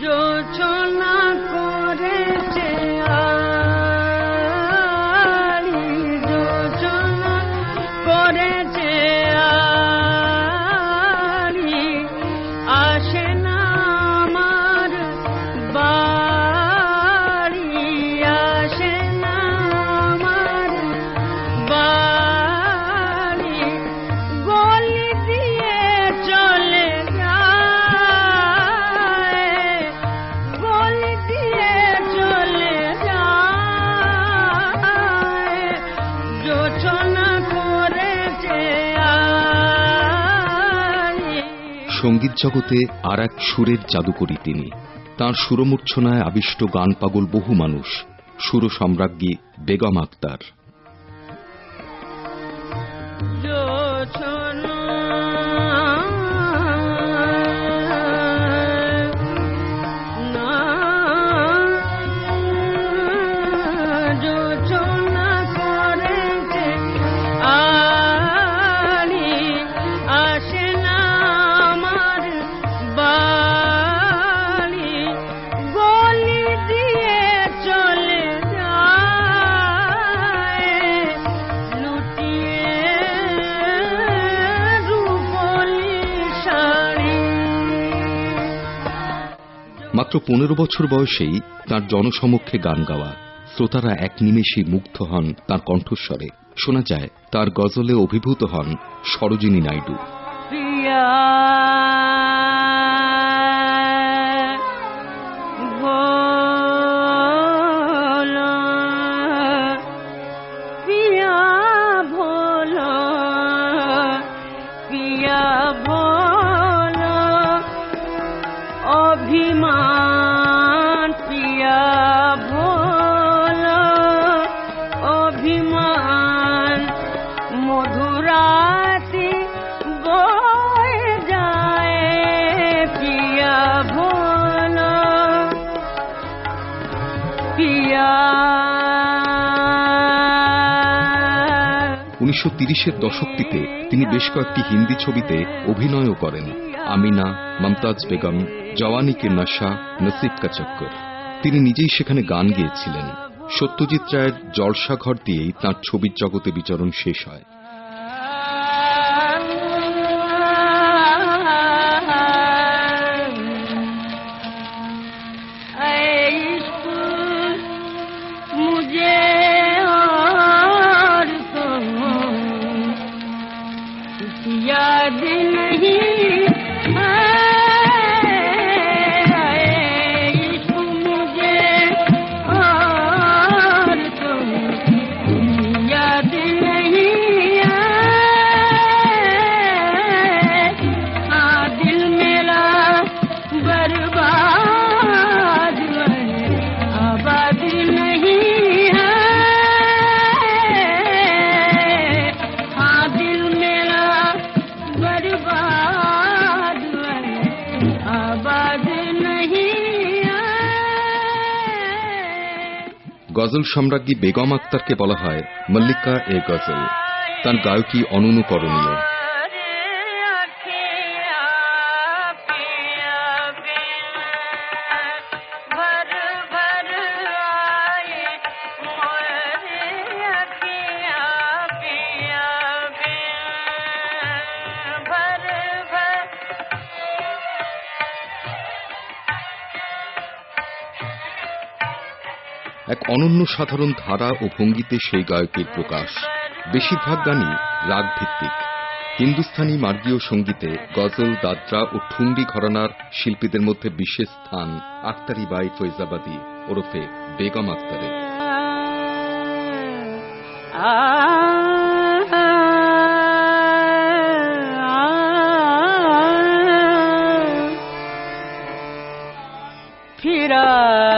যোচনা করেছে যোচনা করেছে সংগীত জগতে আর এক সুরের জাদুকরী তিনি। তাঁর সুরমূর্ছনায় আবিষ্ট গান পাগল বহু মানুষ। সুর সম্রাজ্ঞী বেগম আক্তার। মাত্র পনেরো বছর বয়সেই তার জনসমক্ষে গান গাওয়া, শ্রোতারা এক নিমেষে মুগ্ধ হন তার কণ্ঠস্বরে। শোনা যায়, তার গজলে অভিভূত হন সরোজিনী নাইডু। অভিমান উনিশশো তিরিশের দশকটিতে তিনি বেশ কয়েকটি হিন্দি ছবিতে অভিনয়ও করেন। আমিনা, মমতাজ বেগম জওয়ানি কে নশা, নসিব কা চক্কর। তিনি নিজেই সেখানে গান গেয়েছিলেন। সত্যজিৎ রায়ের জলসাঘর দিয়েই তাঁর ছবির জগতে বিচরণ শেষ হয়। গজল সম্রাজ্ঞী বেগম আক্তারকে বলা হয় মল্লিকা এ গজল। তার গায়কী অননুকরণীয়। এক অনন্য সাধারণ ধারা ও ভঙ্গিতে সেই গায়কের প্রকাশ। বেশিরভাগ গানই রাগ ভিত্তিক হিন্দুস্থানি মার্গীয় সঙ্গীতে গজল দাদরা ও ঠুংরি ঘরানার শিল্পীদের মধ্যে বিশেষ স্থান আক্তারি বাই ফৈজাবাদী ওরফে বেগম আক্তারের ফিরায়ে